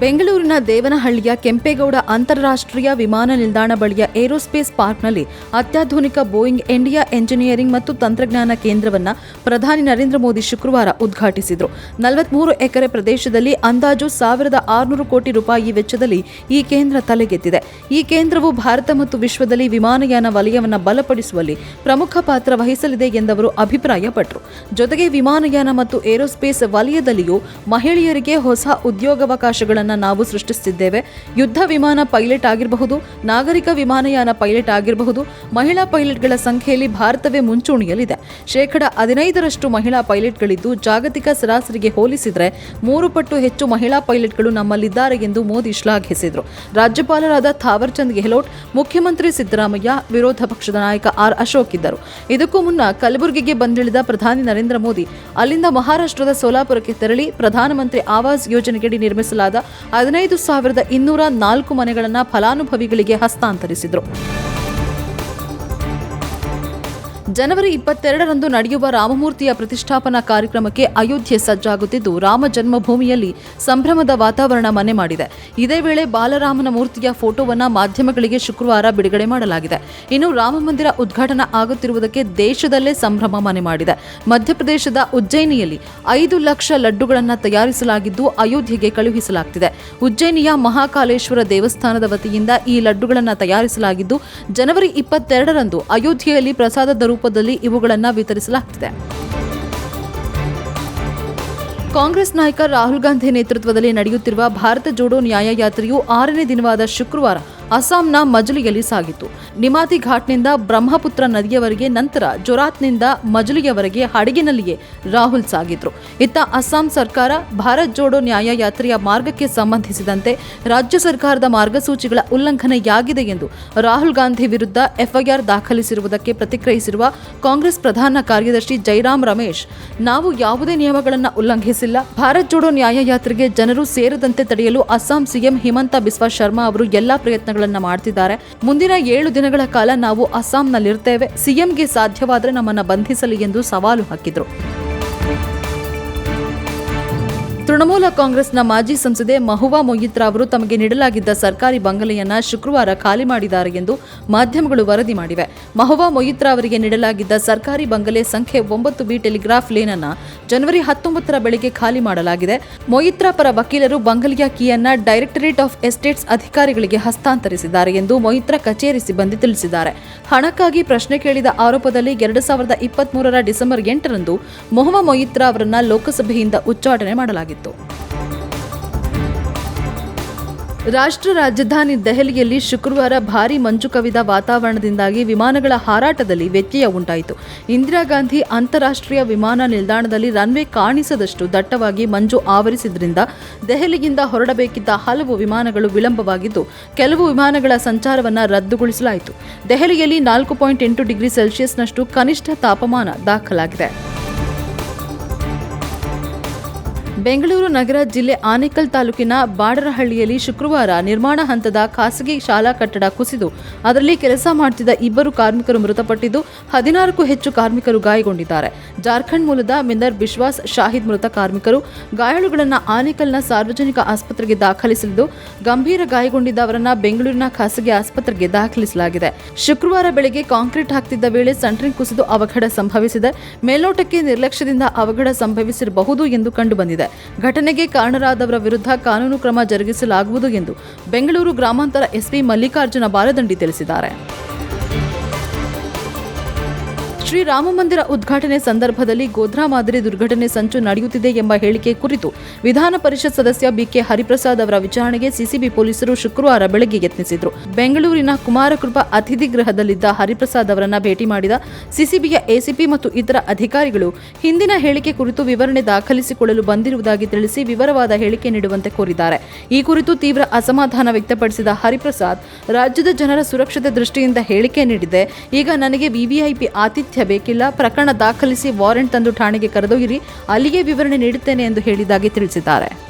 ಬೆಂಗಳೂರಿನ ದೇವನಹಳ್ಳಿಯ ಕೆಂಪೇಗೌಡ ಅಂತಾರಾಷ್ಟ್ರೀಯ ವಿಮಾನ ನಿಲ್ದಾಣ ಬಳಿಯ ಏರೋಸ್ಪೇಸ್ ಪಾರ್ಕ್ನಲ್ಲಿ ಅತ್ಯಾಧುನಿಕ ಬೋಯಿಂಗ್ ಇಂಡಿಯಾ ಎಂಜಿನಿಯರಿಂಗ್ ಮತ್ತು ತಂತ್ರಜ್ಞಾನ ಕೇಂದ್ರವನ್ನು ಪ್ರಧಾನಿ ನರೇಂದ್ರ ಮೋದಿ ಶುಕ್ರವಾರ ಉದ್ಘಾಟಿಸಿದರು. ನಲವತ್ಮೂರು ಎಕರೆ ಪ್ರದೇಶದಲ್ಲಿ ಅಂದಾಜು ಸಾವಿರದ ಆರುನೂರು ಕೋಟಿ ರೂಪಾಯಿ ವೆಚ್ಚದಲ್ಲಿ ಈ ಕೇಂದ್ರ ತಲೆಗೆತ್ತಿದೆ. ಈ ಕೇಂದ್ರವು ಭಾರತ ಮತ್ತು ವಿಶ್ವದಲ್ಲಿ ವಿಮಾನಯಾನ ವಲಯವನ್ನು ಬಲಪಡಿಸುವಲ್ಲಿ ಪ್ರಮುಖ ಪಾತ್ರ ವಹಿಸಲಿದೆ ಎಂದವರು ಅಭಿಪ್ರಾಯಪಟ್ಟರು ಜೊತೆಗೆ ವಿಮಾನಯಾನ ಮತ್ತು ಏರೋಸ್ಪೇಸ್ ವಲಯದಲ್ಲಿಯೂ ಮಹಿಳೆಯರಿಗೆ ಹೊಸ ಉದ್ಯೋಗಾವಕಾಶಗಳನ್ನು ನಾವು ಸೃಷ್ಟಿಸುತ್ತಿದ್ದೇವೆ ಯುದ್ಧ ವಿಮಾನ ಪೈಲಟ್ ಆಗಿರಬಹುದು, ನಾಗರಿಕ ವಿಮಾನಯಾನ ಪೈಲಟ್ ಆಗಿರಬಹುದು, ಮಹಿಳಾ ಪೈಲಟ್ಗಳ ಸಂಖ್ಯೆಯಲ್ಲಿ ಭಾರತವೇ ಮುಂಚೂಣಿಯಲ್ಲಿದೆ. ಶೇಕಡ ಹದಿನೈದರಷ್ಟು ಮಹಿಳಾ ಪೈಲಟ್ಗಳಿದ್ದು ಜಾಗತಿಕ ಸರಾಸರಿಗೆ ಹೋಲಿಸಿದರೆ ಮೂರು ಪಟ್ಟು ಹೆಚ್ಚು ಮಹಿಳಾ ಪೈಲಟ್ಗಳು ನಮ್ಮಲ್ಲಿದ್ದಾರೆ ಎಂದು ಮೋದಿ ಶ್ಲಾಘಿಸಿದರು. ರಾಜ್ಯಪಾಲರಾದ ಥಾವರ್ಚಂದ್ ಗೆಹ್ಲೋಟ್, ಮುಖ್ಯಮಂತ್ರಿ ಸಿದ್ದರಾಮಯ್ಯ, ವಿರೋಧ ಪಕ್ಷದ ನಾಯಕ ಆರ್ ಅಶೋಕ್ ಇದ್ದರು. ಇದಕ್ಕೂ ಮುನ್ನ ಕಲಬುರಗಿಗೆ ಬಂದಿಳಿದ ಪ್ರಧಾನಿ ನರೇಂದ್ರ ಮೋದಿ, ಅಲ್ಲಿಂದ ಮಹಾರಾಷ್ಟ್ರದ ಸೋಲಾಪುರಕ್ಕೆ ತೆರಳಿ ಪ್ರಧಾನಮಂತ್ರಿ ಆವಾಸ್ ಯೋಜನೆಯಡಿ ನಿರ್ಮಿಸಲಾದ ಹದಿನೈದು ಸಾವಿರದ ಇನ್ನೂರ ನಾಲ್ಕು ಮನೆಗಳನ್ನು ಫಲಾನುಭವಿಗಳಿಗೆ ಹಸ್ತಾಂತರಿಸಿದರು. ಜನವರಿ ಇಪ್ಪತ್ತೆರಡರಂದು ನಡೆಯುವ ರಾಮಮೂರ್ತಿಯ ಪ್ರತಿಷ್ಠಾಪನಾ ಕಾರ್ಯಕ್ರಮಕ್ಕೆ ಅಯೋಧ್ಯೆ ಸಜ್ಜಾಗುತ್ತಿದ್ದು, ರಾಮ ಜನ್ಮಭೂಮಿಯಲ್ಲಿ ಸಂಭ್ರಮದ ವಾತಾವರಣ ಮನೆ ಮಾಡಿದೆ. ಇದೇ ವೇಳೆ ಬಾಲರಾಮನ ಮೂರ್ತಿಯ ಫೋಟೋವನ್ನು ಮಾಧ್ಯಮಗಳಿಗೆ ಶುಕ್ರವಾರ ಬಿಡುಗಡೆ ಮಾಡಲಾಗಿದೆ. ಇನ್ನು ರಾಮ ಮಂದಿರ ಉದ್ಘಾಟನಾ ಆಗುತ್ತಿರುವುದಕ್ಕೆ ದೇಶದಲ್ಲೇ ಸಂಭ್ರಮ ಮನೆ ಮಾಡಿದೆ. ಮಧ್ಯಪ್ರದೇಶದ ಉಜ್ಜಯಿನಿಯಲ್ಲಿ ಐದು ಲಕ್ಷ ಲಡ್ಡುಗಳನ್ನು ತಯಾರಿಸಲಾಗಿದ್ದು, ಅಯೋಧ್ಯೆಗೆ ಕಳುಹಿಸಲಾಗುತ್ತಿದೆ ಉಜ್ಜಯಿನಿಯ ಮಹಾಕಾಲೇಶ್ವರ ದೇವಸ್ಥಾನದ ವತಿಯಿಂದ ಈ ಲಡ್ಡುಗಳನ್ನು ತಯಾರಿಸಲಾಗಿದ್ದು, ಜನವರಿ ಇಪ್ಪತ್ತೆರಡರಂದು ಅಯೋಧ್ಯೆಯಲ್ಲಿ ಪ್ರಸಾದದ ರೂಪದಲ್ಲಿ ಇವುಗಳನ್ನು ವಿತರಿಸಲಾಗುತ್ತಿದೆ ಕಾಂಗ್ರೆಸ್ ನಾಯಕ ರಾಹುಲ್ ಗಾಂಧಿ ನೇತೃತ್ವದಲ್ಲಿ ನಡೆಯುತ್ತಿರುವ ಭಾರತ ಜೋಡೋ ನ್ಯಾಯಯಾತ್ರೆಯು ಆರನೇ ದಿನವಾದ ಶುಕ್ರವಾರ ಅಸ್ಸಾಂನ ಮಜಲಿಯಲ್ಲಿ ಸಾಗಿತು. ನಿಮಾತಿ ಘಾಟ್ನಿಂದ ಬ್ರಹ್ಮಪುತ್ರ ನದಿಯವರೆಗೆ ನಂತರ ಜೊರಾತ್ನಿಂದ ಮಜಲಿಯವರೆಗೆ ಹಡಗಿನಲ್ಲಿಯೇ ರಾಹುಲ್ ಸಾಗಿದ್ರು. ಇತ್ತ ಅಸ್ಸಾಂ ಸರ್ಕಾರ ಭಾರತ್ ಜೋಡೋ ನ್ಯಾಯಯಾತ್ರೆಯ ಮಾರ್ಗಕ್ಕೆ ಸಂಬಂಧಿಸಿದಂತೆ ರಾಜ್ಯ ಸರ್ಕಾರದ ಮಾರ್ಗಸೂಚಿಗಳ ಉಲ್ಲಂಘನೆಯಾಗಿದೆ ಎಂದು ರಾಹುಲ್ ಗಾಂಧಿ ವಿರುದ್ಧ ಎಫ್ಐಆರ್ ದಾಖಲಿಸಿರುವುದಕ್ಕೆ ಪ್ರತಿಕ್ರಿಯಿಸಿರುವ ಕಾಂಗ್ರೆಸ್ ಪ್ರಧಾನ ಕಾರ್ಯದರ್ಶಿ ಜೈರಾಮ್ ರಮೇಶ್, ನಾವು ಯಾವುದೇ ನಿಯಮಗಳನ್ನು ಉಲ್ಲಂಘಿಸಿಲ್ಲ. ಭಾರತ್ ಜೋಡೋ ನ್ಯಾಯಯಾತ್ರೆಗೆ ಜನರು ಸೇರದಂತೆ ತಡೆಯಲು ಅಸ್ಸಾಂ ಸಿಎಂ ಹಿಮಂತ ಬಿಸ್ವಾ ಶರ್ಮಾ ಅವರು ಎಲ್ಲಾ ಪ್ರಯತ್ನಗಳನ್ನು ಮಾಡ್ತಿದ್ದಾರೆ. ಮುಂದಿನ ಏಳು ದಿನಗಳ ಕಾಲ ನಾವು ಅಸ್ಸಾಂನಲ್ಲಿರ್ತೇವೆ. ಸಿಎಂಗೆ ಸಾಧ್ಯವಾದರೆ ನಮ್ಮನ್ನ ಬಂಧಿಸಲಿ ಎಂದು ಸವಾಲು ಹಾಕಿದರು. ತೃಣಮೂಲ ಕಾಂಗ್ರೆಸ್ನ ಮಾಜಿ ಸಂಸದೆ ಮಹುವಾ ಮೊಯಿತ್ರಾ ಅವರು ತಮಗೆ ನೀಡಲಾಗಿದ್ದ ಸರ್ಕಾರಿ ಬಂಗಲೆಯನ್ನ ಶುಕ್ರವಾರ ಖಾಲಿ ಮಾಡಿದ್ದಾರೆ ಎಂದು ಮಾಧ್ಯಮಗಳು ವರದಿ ಮಾಡಿವೆ. ಮಹುವಾ ಮೊಯಿತ್ರಾ ಅವರಿಗೆ ನೀಡಲಾಗಿದ್ದ ಸರ್ಕಾರಿ ಬಂಗಲೆ ಸಂಖ್ಯೆ ಒಂಬತ್ತು ಬಿ ಟೆಲಿಗ್ರಾಫ್ ಲೇನ್ ಅನ್ನ ಜನವರಿ ಹತ್ತೊಂಬತ್ತರ ಬೆಳಿಗ್ಗೆ ಖಾಲಿ ಮಾಡಲಾಗಿದೆ. ಮೊಯಿತ್ರಾ ಪರ ವಕೀಲರು ಬಂಗಲೆಯ ಕೀಯನ್ನ ಡೈರೆಕ್ಟರೇಟ್ ಆಫ್ ಎಸ್ಟೇಟ್ಸ್ ಅಧಿಕಾರಿಗಳಿಗೆ ಹಸ್ತಾಂತರಿಸಿದ್ದಾರೆ ಎಂದು ಮೊಯಿತ್ರಾ ಕಚೇರಿ ಸಿಬ್ಬಂದಿ ತಿಳಿಸಿದ್ದಾರೆ. ಹಣಕ್ಕಾಗಿ ಪ್ರಶ್ನೆ ಕೇಳಿದ ಆರೋಪದಲ್ಲಿ ಎರಡು ಸಾವಿರದ ಇಪ್ಪತ್ಮೂರರ ಡಿಸೆಂಬರ್ ಎಂಟರಂದು ಮೊಹಮ್ಮ ಮೊಯಿತ್ರಾ ಅವರನ್ನ ಲೋಕಸಭೆಯಿಂದ ಉಚ್ಚಾಟನೆ ಮಾಡಲಾಗಿತ್ತು. ರಾಷ್ಟ್ರ ರಾಜಧಾನಿ ದೆಹಲಿಯಲ್ಲಿ ಶುಕ್ರವಾರ ಭಾರೀ ಮಂಜು ಕವಿದ ವಾತಾವರಣದಿಂದಾಗಿ ವಿಮಾನಗಳ ಹಾರಾಟದಲ್ಲಿ ವ್ಯತ್ಯಯ ಉಂಟಾಯಿತು. ಇಂದಿರಾ ಗಾಂಧಿ ಅಂತಾರಾಷ್ಟ್ರೀಯ ವಿಮಾನ ನಿಲ್ದಾಣದಲ್ಲಿ ರನ್ವೇ ಕಾಣಿಸದಷ್ಟು ದಟ್ಟವಾಗಿ ಮಂಜು ಆವರಿಸಿದ್ರಿಂದ ದೆಹಲಿಯಿಂದ ಹೊರಡಬೇಕಿದ್ದ ಹಲವು ವಿಮಾನಗಳು ವಿಳಂಬವಾಗಿದ್ದು, ಕೆಲವು ವಿಮಾನಗಳ ಸಂಚಾರವನ್ನು ರದ್ದುಗೊಳಿಸಲಾಯಿತು. ದೆಹಲಿಯಲ್ಲಿ ನಾಲ್ಕು ಪಾಯಿಂಟ್ ಎಂಟು ಡಿಗ್ರಿ ಸೆಲ್ಸಿಯಸ್ನಷ್ಟು ಕನಿಷ್ಠ ತಾಪಮಾನ ದಾಖಲಾಗಿದೆ. ಬೆಂಗಳೂರು ನಗರ ಜಿಲ್ಲೆ ಆನೇಕಲ್ ತಾಲೂಕಿನ ಬಾಡರಹಳ್ಳಿಯಲ್ಲಿ ಶುಕ್ರವಾರ ನಿರ್ಮಾಣ ಹಂತದ ಖಾಸಗಿ ಶಾಲಾ ಕಟ್ಟಡ ಕುಸಿದು, ಅದರಲ್ಲಿ ಕೆಲಸ ಮಾಡುತ್ತಿದ್ದ ಇಬ್ಬರು ಕಾರ್ಮಿಕರು ಮೃತಪಟ್ಟಿದ್ದು, ಹದಿನಾರಕ್ಕೂ ಹೆಚ್ಚು ಕಾರ್ಮಿಕರು ಗಾಯಗೊಂಡಿದ್ದಾರೆ. ಜಾರ್ಖಂಡ್ ಮೂಲದ ಮಿನರ್ ಬಿಶ್ವಾಸ್ ಶಾಹಿದ್ ಮೃತ ಕಾರ್ಮಿಕರು ಗಾಯಾಳುಗಳನ್ನು ಆನೇಕಲ್ನ ಸಾರ್ವಜನಿಕ ಆಸ್ಪತ್ರೆಗೆ ದಾಖಲಿಸಲಿದ್ದು, ಗಂಭೀರ ಗಾಯಗೊಂಡಿದ್ದವರನ್ನ ಬೆಂಗಳೂರಿನ ಖಾಸಗಿ ಆಸ್ಪತ್ರೆಗೆ ದಾಖಲಿಸಲಾಗಿದೆ. ಶುಕ್ರವಾರ ಬೆಳಗ್ಗೆ ಕಾಂಕ್ರೀಟ್ ಹಾಕ್ತಿದ್ದ ವೇಳೆ ಸೆಂಟ್ರಿಂಗ್ ಕುಸಿದು ಅವಘಡ ಸಂಭವಿಸಿದೆ. ಮೇಲ್ನೋಟಕ್ಕೆ ನಿರ್ಲಕ್ಷ್ಯದಿಂದ ಅವಘಡ ಸಂಭವಿಸಿರಬಹುದು ಎಂದು ಕಂಡುಬಂದಿದೆ. ಘಟನೆಗೆ ಕಾರಣರಾದವರ ವಿರುದ್ಧ ಕಾನೂನು ಕ್ರಮ ಜರುಗಿಸಲಾಗುವುದು ಎಂದು ಬೆಂಗಳೂರು ಗ್ರಾಮಾಂತರ ಎಸ್ಪಿ ಮಲ್ಲಿಕಾರ್ಜುನ ಬಾಲದಂಡಿ ತಿಳಿಸಿದ್ದಾರೆ. ಶ್ರೀರಾಮ ಮಂದಿರ ಉದ್ಘಾಟನೆ ಸಂದರ್ಭದಲ್ಲಿ ಗೋಧ್ರಾ ಮಾದರಿ ದುರ್ಘಟನೆ ಸಂಚು ನಡೆಯುತ್ತಿದೆ ಎಂಬ ಹೇಳಿಕೆ ಕುರಿತು ವಿಧಾನ ಪರಿಷತ್ ಸದಸ್ಯ ಬಿಕೆ ಹರಿಪ್ರಸಾದ್ ಅವರ ವಿಚಾರಣೆಗೆ ಸಿಸಿಬಿ ಪೊಲೀಸರು ಶುಕ್ರವಾರ ಬೆಳಗ್ಗೆ ಯತ್ನಿಸಿದ್ರು. ಬೆಂಗಳೂರಿನ ಕುಮಾರಕೃಪಾ ಅತಿಥಿ ಗೃಹದಲ್ಲಿದ್ದ ಹರಿಪ್ರಸಾದ್ ಅವರನ್ನ ಭೇಟಿ ಮಾಡಿದ ಸಿಸಿಬಿಯ ಎಸಿಪಿ ಮತ್ತು ಇತರ ಅಧಿಕಾರಿಗಳು ಹಿಂದಿನ ಹೇಳಿಕೆ ಕುರಿತು ವಿವರಣೆ ದಾಖಲಿಸಿಕೊಳ್ಳಲು ಬಂದಿರುವುದಾಗಿ ತಿಳಿಸಿ ವಿವರವಾದ ಹೇಳಿಕೆ ನೀಡುವಂತೆ ಕೋರಿದ್ದಾರೆ. ಈ ಕುರಿತು ತೀವ್ರ ಅಸಮಾಧಾನ ವ್ಯಕ್ತಪಡಿಸಿದ ಹರಿಪ್ರಸಾದ್, ರಾಜ್ಯದ ಜನರ ಸುರಕ್ಷತೆ ದೃಷ್ಟಿಯಿಂದ ಹೇಳಿಕೆ ನೀಡಿದೆ. ಈಗ ನನಗೆ ವಿವಿಐಪಿ ಆತಿಥ್ಯ ಬೇಕಿಲ್ಲ. ಪ್ರಕರಣ ದಾಖಲಿಸಿ ವಾರೆಂಟ್ ತಂದು ಠಾಣೆಗೆ ಕರೆದೊಯ್ಯಿರಿ. ಅಲ್ಲಿಯೇ ವಿವರಣೆ ನೀಡುತ್ತೇನೆ ಎಂದು ಹೇಳಿದ್ದಾಗಿ ತಿಳಿಸಿದ್ದಾರೆ.